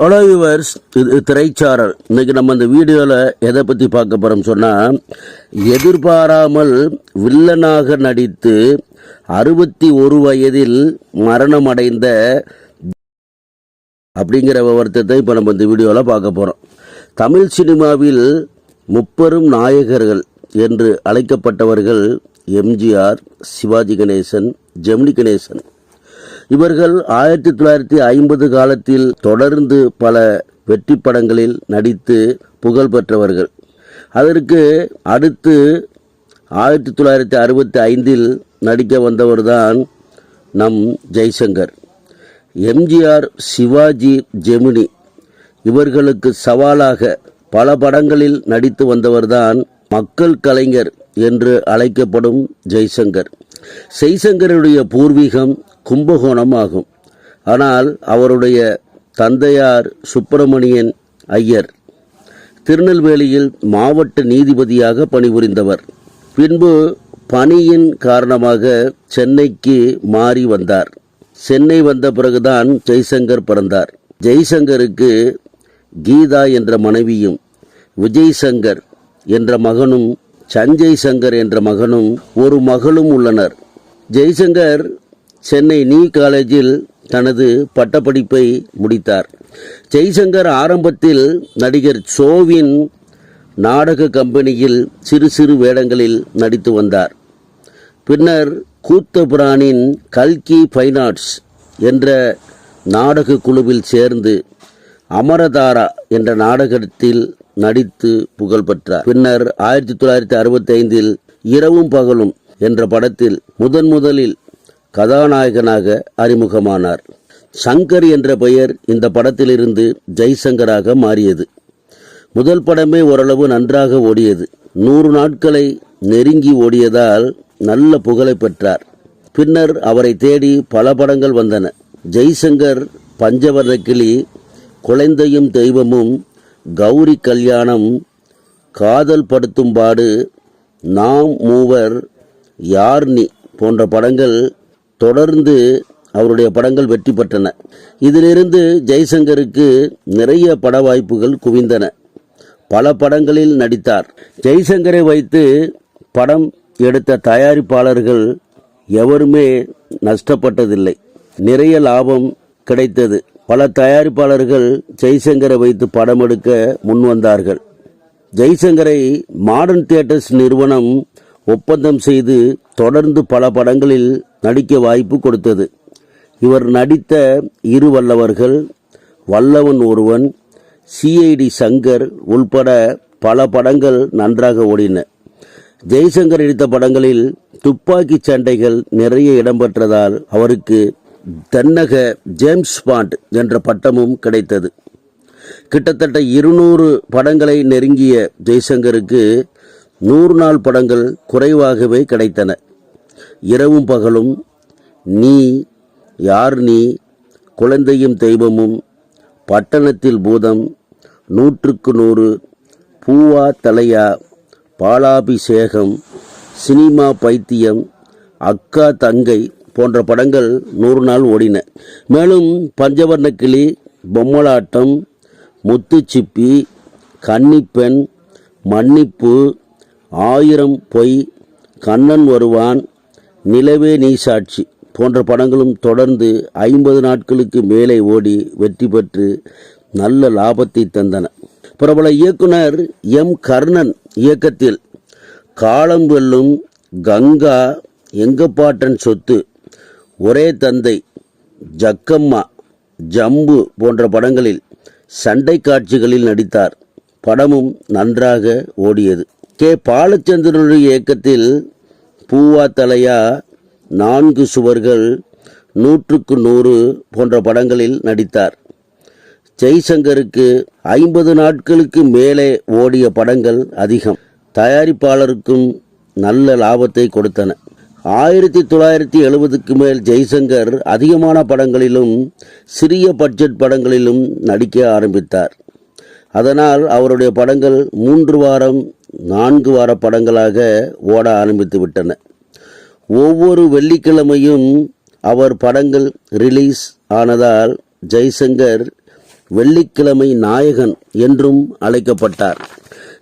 Hello viewers இது திரைச்சாரல் இன்றைக்கி நம்ம இந்த வீடியோவில் எதை பற்றி பார்க்க போகிறோம் சொன்னால் எதிர்பாராமல் வில்லனாக நடித்து அறுபத்தி ஒரு வயதில் மரணம் அடைந்த அப்படிங்கிற விவரத்தை இப்போ நம்ம இந்த வீடியோவில் பார்க்க போகிறோம் தமிழ் சினிமாவில் முப்பெரும் நாயகர்கள் என்று அழைக்கப்பட்டவர்கள் எம்ஜிஆர் சிவாஜி கணேசன் ஜெமினி கணேசன். இவர்கள் ஆயிரத்தி தொள்ளாயிரத்தி ஐம்பது காலத்தில் தொடர்ந்து பல வெற்றி படங்களில் நடித்து புகழ் பெற்றவர்கள். அதற்கு அடுத்து ஆயிரத்தி தொள்ளாயிரத்தி அறுபத்தி ஐந்தில் நடிக்க வந்தவர்தான் நம் ஜெய்சங்கர். எம்ஜிஆர் சிவாஜி ஜெமினி. இவர்களுக்கு சவாலாக பல படங்களில் நடித்து வந்தவர்தான் மக்கள் கலைஞர் என்று அழைக்கப்படும் ஜெய்சங்கர். ஜெய்சங்கருடைய பூர்வீகம் கும்பகோணம் ஆகும் ஆனால் அவருடைய தந்தையார் சுப்பிரமணியன் ஐயர் திருநெல்வேலியில் மாவட்ட நீதிபதியாக பணிபுரிந்தவர். பின்பு பணியின் காரணமாக சென்னைக்கு மாறி வந்தார். சென்னை வந்த பிறகுதான் ஜெய்சங்கர் பிறந்தார். ஜெய்சங்கருக்கு கீதா என்ற மனைவியும் விஜய் சங்கர் என்ற மகனும் சஞ்சய் சங்கர் என்ற மகனும் ஒரு மகளும் உள்ளனர். ஜெய்சங்கர் சென்னை நீ காலேஜில் தனது பட்டப்படிப்பை முடித்தார். ஜெய்சங்கர் ஆரம்பத்தில் நடிகர் சோவின் நாடக கம்பெனியில் சிறு சிறு வேடங்களில் நடித்து வந்தார். பின்னர் கூத்தபுரானின் கல்கி ஃபைன் ஆர்ட்ஸ் என்ற நாடக குழுவில் சேர்ந்து அமரதாரா என்ற நாடகத்தில் நடித்து புகழ் பெற்றார். பின்னர் ஆயிரத்தி தொள்ளாயிரத்தி அறுபத்தி ஐந்தில் இரவும் பகலும் என்ற படத்தில் முதன் முதலில் கதாநாயகனாக அறிமுகமானார். சங்கர் என்ற பெயர் இந்த படத்திலிருந்து ஜெய்சங்கராக மாறியது. முதல் படமே ஓரளவு நன்றாக ஓடியது. நூறு நாட்களை நெருங்கி ஓடியதால் நல்ல புகழை பெற்றார். பின்னர் அவரை தேடி பல படங்கள் வந்தன. ஜெய்சங்கர் பஞ்சவர்ண கிளி குழந்தையும் தெய்வமும் கௌரி கல்யாணம் காதல் படுத்தும் பாடு நாம் மூவர் யார் நீ போன்ற படங்கள் தொடர்ந்து அவருடைய படங்கள் வெற்றி பெற்றன. இதிலிருந்து ஜெய்சங்கருக்கு நிறைய பட வாய்ப்புகள் குவிந்தன. பல படங்களில் நடித்தார். ஜெய்சங்கரை வைத்து படம் எடுத்த தயாரிப்பாளர்கள் எவருமே நஷ்டப்பட்டதில்லை. நிறைய லாபம் கிடைத்தது. பல தயாரிப்பாளர்கள் ஜெய்சங்கரை வைத்து படம் எடுக்க முன்வந்தார்கள். ஜெய்சங்கரை மாடர்ன் தியேட்டர்ஸ் நிறுவனம் ஒப்பந்தம் செய்து தொடர்ந்து பல படங்களில் நடிக்க வாய்ப்பு கொடுத்தது. இவர் நடித்த இரு வல்லவர்கள் வல்லவன் ஒருவன் சிஐடி சங்கர் உள்பட பல படங்கள் நன்றாக ஓடின. ஜெய்சங்கர் நடித்த படங்களில் துப்பாக்கி சண்டைகள் நிறைய இடம்பெற்றதால் அவருக்கு தென்னக ஜேம்ஸ் பாண்ட் என்ற பட்டமும் கிடைத்தது. கிட்டத்தட்ட இருநூறு படங்களை நெருங்கிய ஜெய்சங்கருக்கு நூறு நாள் படங்கள் குறைவாகவே கிடைத்தன. இரவும் பகலும் நீ யார் நீ குழந்தையும் தெய்வமும் பட்டணத்தில் பூதம் நூற்றுக்கு நூறு பூவா தலையா பாலாபிஷேகம் சினிமா பைத்தியம் அக்கா தங்கை போன்ற படங்கள் நூறு நாள் ஓடின. மேலும் பஞ்சவர்ண கிளி பொம்மலாட்டம் முத்துச்சிப்பி கன்னிப்பெண் மன்னிப்பு ஆயிரம் பொய் கண்ணன் வருவான் நிலவே நீ சாட்சி போன்ற படங்களும் தொடர்ந்து ஐம்பது நாட்களுக்கு மேலே ஓடி வெற்றி பெற்று நல்ல லாபத்தை தந்தன. பிரபல இயக்குனர் எம். கர்ணன் இயக்கத்தில் காலம் வெல்லும் கங்கா எங்கப்பாட்டன் சொத்து ஒரே தந்தை ஜக்கம்மா ஜம்பு போன்ற படங்களில் சண்டை காட்சிகளில் நடித்தார். படமும் நன்றாக ஓடியது. கே பாலச்சந்திரனுடைய இயக்கத்தில் பூவா தலையா நான்கு சுவர்கள் நூற்றுக்கு நூறு போன்ற படங்களில் நடித்தார். ஜெய்சங்கருக்கு ஐம்பது நாட்களுக்கு மேலே ஓடிய படங்கள் அதிகம். தயாரிப்பாளருக்கும் நல்ல லாபத்தை கொடுத்தன. ஆயிரத்தி தொள்ளாயிரத்தி எழுபதுக்கு மேல் ஜெய்சங்கர் அதிகமான படங்களிலும் சிறிய பட்ஜெட் படங்களிலும் நடிக்க ஆரம்பித்தார். அதனால் அவருடைய படங்கள் மூன்று வாரம் நான்கு வார படங்களாக ஓட ஆரம்பித்து விட்டன. ஒவ்வொரு வெள்ளிக்கிழமையும் அவர் படங்கள் ரிலீஸ் ஆனதால் ஜெய்சங்கர் வெள்ளிக்கிழமை நாயகன் என்றும் அழைக்கப்பட்டார்.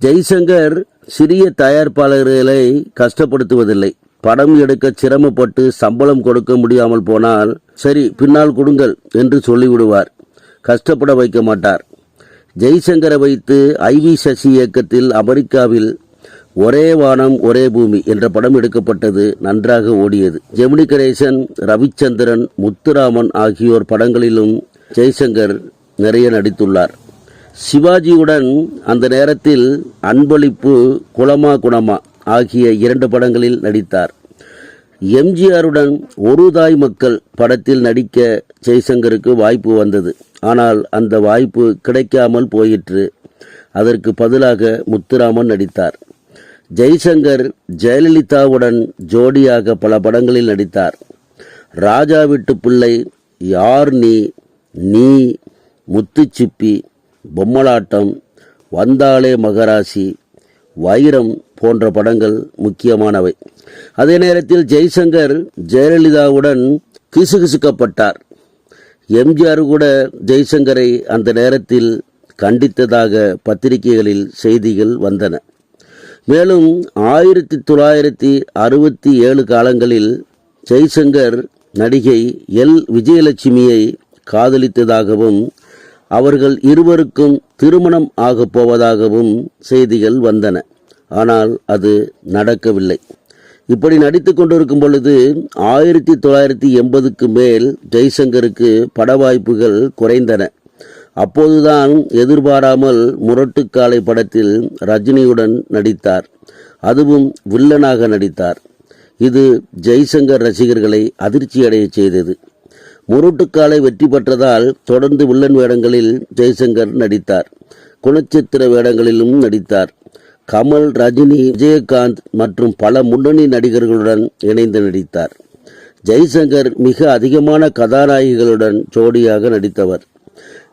ஜெய்சங்கர் சிறிய தயாரிப்பாளர்களை கஷ்டப்படுத்துவதில்லை. படம் எடுக்க சிரமப்பட்டு சம்பளம் கொடுக்க முடியாமல் போனால் சரி பின்னால் கொடுங்கள் என்று சொல்லிவிடுவார். கஷ்டப்பட வைக்க மாட்டார். ஜெய்சங்கரை வைத்து ஐவி சசி இயக்கத்தில் அமெரிக்காவில் ஒரே வானம் ஒரே பூமி என்ற படம் எடுக்கப்பட்டது நன்றாக ஓடியது. ஜெமினி கணேசன் ரவிச்சந்திரன் முத்துராமன் ஆகியோர் படங்களிலும் ஜெய்சங்கர் நிறைய நடித்துள்ளார். சிவாஜியுடன் அந்த நேரத்தில் அன்பளிப்பு குலமா குணமா ஆகிய இரண்டு படங்களில் நடித்தார். எம்ஜிஆருடன் ஒரு தாய் மக்கள் படத்தில் நடிக்க ஜெய்சங்கருக்கு வாய்ப்பு வந்தது. ஆனால் அந்த வாய்ப்பு கிடைக்காமல் போயிற்று. அதற்கு பதிலாக முத்துராமன் நடித்தார். ஜெய்சங்கர் ஜெயலலிதாவுடன் ஜோடியாக பல படங்களில் நடித்தார். ராஜா வீட்டு பிள்ளை யார் நீ? நீ முத்துச்சிப்பி பொம்மலாட்டம் வந்தாளே மகராசி வைரம் போன்ற படங்கள் முக்கியமானவை. அதே நேரத்தில் ஜெய்சங்கர் ஜெயலலிதாவுடன் கிசுகிசுக்கப்பட்டார். எம்ஜிஆர் கூட ஜெய்சங்கரை அந்த நேரத்தில் கண்டித்ததாக பத்திரிகைகளில் செய்திகள் வந்தன. மேலும் ஆயிரத்தி தொள்ளாயிரத்தி அறுபத்தி ஏழு காலங்களில் ஜெய்சங்கர் நடிகை எல். விஜயலட்சுமியை காதலித்ததாகவும் அவர்கள் இருவருக்கும் திருமணம் ஆகப் போவதாகவும் செய்திகள் வந்தன. ஆனால் அது நடக்கவில்லை. இப்படி நடித்து கொண்டிருக்கும் பொழுது ஆயிரத்தி தொள்ளாயிரத்தி எண்பதுக்கு மேல் ஜெய்சங்கருக்கு பட வாய்ப்புகள் குறைந்தன. அப்போதுதான் எதிர்பாராமல் முரட்டுக்காலை படத்தில் ரஜினியுடன் நடித்தார். அதுவும் வில்லனாக நடித்தார். இது ஜெய்சங்கர் ரசிகர்களை அதிர்ச்சியடையச் செய்தது. முரட்டுக்காலை வெற்றி பெற்றதால் தொடர்ந்து வில்லன் வேடங்களில் ஜெய்சங்கர் நடித்தார். குணச்சித்திர வேடங்களிலும் நடித்தார். கமல் ரஜினி விஜயகாந்த் மற்றும் பல முன்னணி நடிகர்களுடன் இணைந்து நடித்தார். ஜெய்சங்கர் மிக அதிகமான கதாநாயகிகளுடன் ஜோடியாக நடித்தவர்.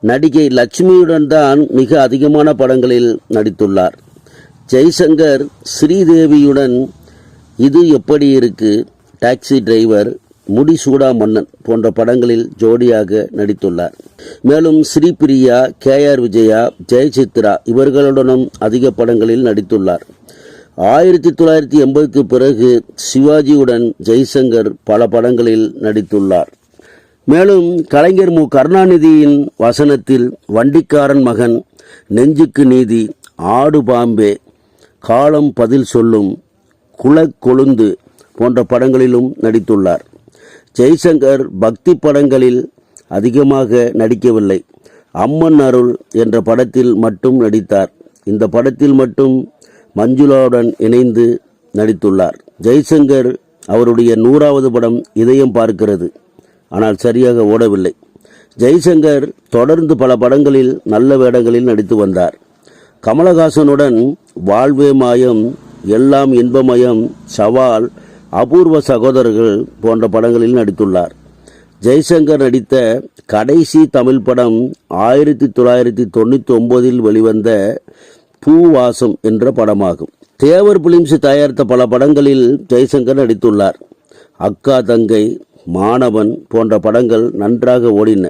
நடிகை லட்சுமியுடன் தான் மிக அதிகமான படங்களில் நடித்துள்ளார். ஜெய்சங்கர் ஸ்ரீதேவியுடன் இது எப்படி இருக்கு? டாக்ஸி டிரைவர் முடிசூடா மன்னன் போன்ற படங்களில் ஜோடியாக நடித்துள்ளார். மேலும் ஸ்ரீபிரியா கே ஆர் விஜயா ஜெயசித்ரா இவர்களுடனும் அதிக படங்களில் நடித்துள்ளார். ஆயிரத்தி தொள்ளாயிரத்தி எண்பதுக்கு பிறகு சிவாஜியுடன் ஜெய்சங்கர் பல படங்களில் நடித்துள்ளார். மேலும் கலைஞர் மு. கருணாநிதியின் வசனத்தில் வண்டிக்காரன் மகன் நெஞ்சுக்கு நீதி ஆடு பாம்பே காலம் பதில் சொல்லும் குலக்கொழுந்து போன்ற படங்களிலும் நடித்துள்ளார். ஜெய்சங்கர் பக்தி படங்களில் அதிகமாக நடிக்கவில்லை. அம்மன் அருள் என்ற படத்தில் மட்டும் நடித்தார். இந்த படத்தில் மட்டும் மஞ்சுளாவுடன் இணைந்து நடித்துள்ளார். ஜெய்சங்கர் அவருடைய நூறாவது படம் இதயம் பார்க்கிறது. ஆனால் சரியாக ஓடவில்லை. ஜெய்சங்கர் தொடர்ந்து பல படங்களில் நல்ல வேடங்களில் நடித்து வந்தார். கமலஹாசனுடன் வாழ்வே மாயம் எல்லாம் இன்பமயம் சவால் அபூர்வ சகோதரர்கள் போன்ற படங்களில் நடித்துள்ளார். ஜெய்சங்கர் நடித்த கடைசி தமிழ் படம் ஆயிரத்தி தொள்ளாயிரத்தி தொண்ணூற்றி ஒம்போதில் வெளிவந்த பூவாசம் என்ற படமாகும். தேவர் பிலிம்ஸ் தயாரித்த பல படங்களில் ஜெய்சங்கர் நடித்துள்ளார். அக்கா தங்கை மாணவன் போன்ற படங்கள் நன்றாக ஓடின.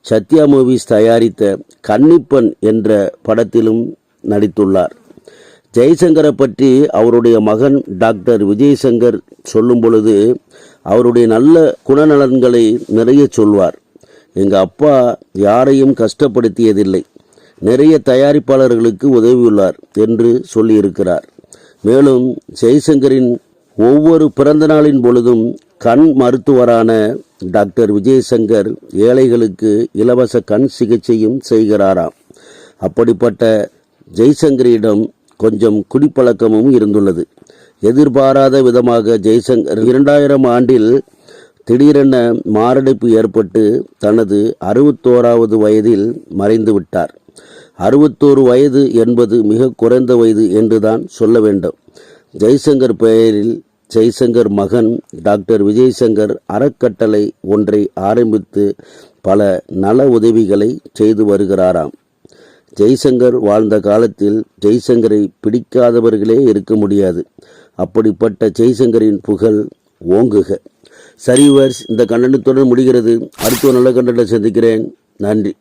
சத்யா மூவிஸ் தயாரித்த கன்னிப்பன் என்ற படத்திலும் நடித்துள்ளார். ஜெய்சங்கரை பற்றி அவருடைய மகன் டாக்டர் விஜயசங்கர் சொல்லும் பொழுது அவருடைய நல்ல குணநலன்களை நிறைய சொல்வார். எங்கள் அப்பா யாரையும் கஷ்டப்படுத்தியதில்லை. நிறைய தயாரிப்பாளர்களுக்கு உதவியுள்ளார் என்று சொல்லியிருக்கிறார். மேலும் ஜெய்சங்கரின் ஒவ்வொரு பிறந்த நாளின் பொழுதும் கண் மருத்துவரான டாக்டர் விஜயசங்கர் ஏழைகளுக்கு இலவச கண் சிகிச்சையும் செய்கிறாராம். அப்படிப்பட்ட ஜெய்சங்கரிடம் கொஞ்சம் குடிப்பழக்கமும் இருந்துள்ளது. எதிர்பாராத விதமாக ஜெய்சங்கர் இரண்டாயிரம் ஆண்டில் திடீரென மாரடைப்பு ஏற்பட்டு தனது அறுபத்தோராவது வயதில் மறைந்து விட்டார். அறுபத்தோரு வயது என்பது மிக குறைந்த வயது என்றுதான் சொல்ல வேண்டும். ஜெய்சங்கர் பெயரில் ஜெய்சங்கர் மகன் டாக்டர் விஜய்சங்கர் அறக்கட்டளை ஒன்றை ஆரம்பித்து பல நல உதவிகளை செய்து வருகிறாராம். ஜெய்சங்கர் வாழ்ந்த காலத்தில் ஜெய்சங்கரை பிடிக்காதவர்களே இருக்க முடியாது. அப்படிப்பட்ட ஜெய்சங்கரின் புகழ் ஓங்குக. சரிவர்ஸ் இந்த கண்டனத்துடன் முடிகிறது. அடுத்த நல்ல கண்டனத்தை சந்திக்கிறேன். நன்றி.